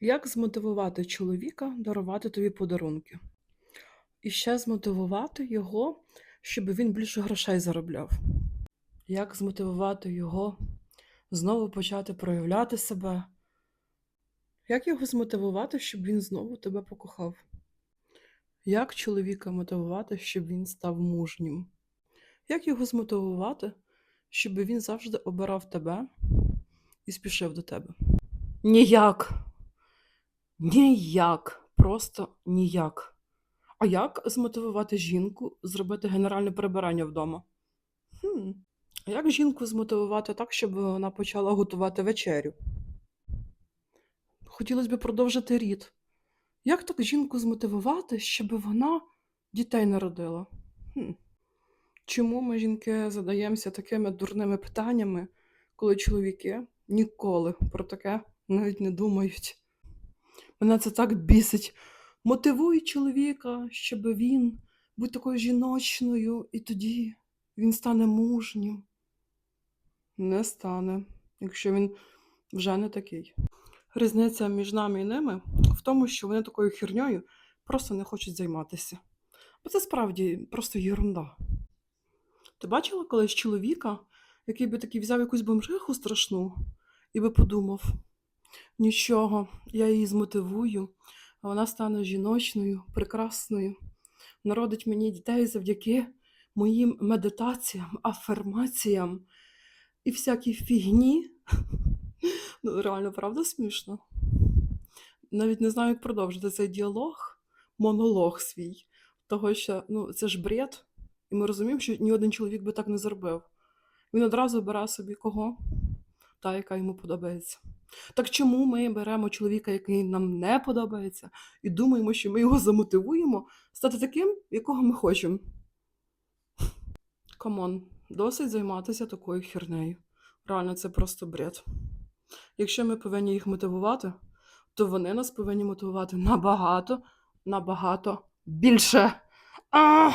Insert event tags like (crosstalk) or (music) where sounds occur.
Як змотивувати чоловіка дарувати тобі подарунки? І ще змотивувати його, щоб він більше грошей заробляв. Як змотивувати його знову почати проявляти себе? Як його змотивувати, щоб він знову тебе покохав? Як чоловіка мотивувати, щоб він став мужнім? Як його змотивувати, щоб він завжди обирав тебе і спішив до тебе? Ніяк. Ніяк. Просто ніяк. А як змотивувати жінку зробити генеральне прибирання вдома? Хм. А як жінку змотивувати так, щоб вона почала готувати вечерю? Хотілося б продовжити рід. Як так жінку змотивувати, щоб вона дітей народила? Хм. Чому ми, жінки, задаємося такими дурними питаннями, коли чоловіки ніколи про таке навіть не думають? Мене це так бісить. Мотивуй чоловіка, щоб він був такою жіночною, і тоді він стане мужнім. Не стане, якщо він вже не такий. Різниця між нами і ними в тому, що вони такою херньою просто не хочуть займатися. Бо це справді просто єрунда. Ти бачила колись чоловіка, який би такий взяв якусь бомжиху страшну і би подумав: нічого, я її змотивую, вона стане жіночною, прекрасною, народить мені дітей завдяки моїм медитаціям, афермаціям і всякій фігні. (laughs) Ну, реально, правда, смішно? Навіть не знаю, як продовжити цей діалог, монолог свій. Того, що ну, це ж бред, і ми розуміємо, що ні один чоловік би так не зробив. Він одразу бере собі кого? Та, яка йому подобається. Так чому ми беремо чоловіка, який нам не подобається, і думаємо, що ми його замотивуємо стати таким, якого ми хочемо? Камон, досить займатися такою хернею. Реально, це просто бред. Якщо ми повинні їх мотивувати, то вони нас повинні мотивувати набагато, набагато більше. А!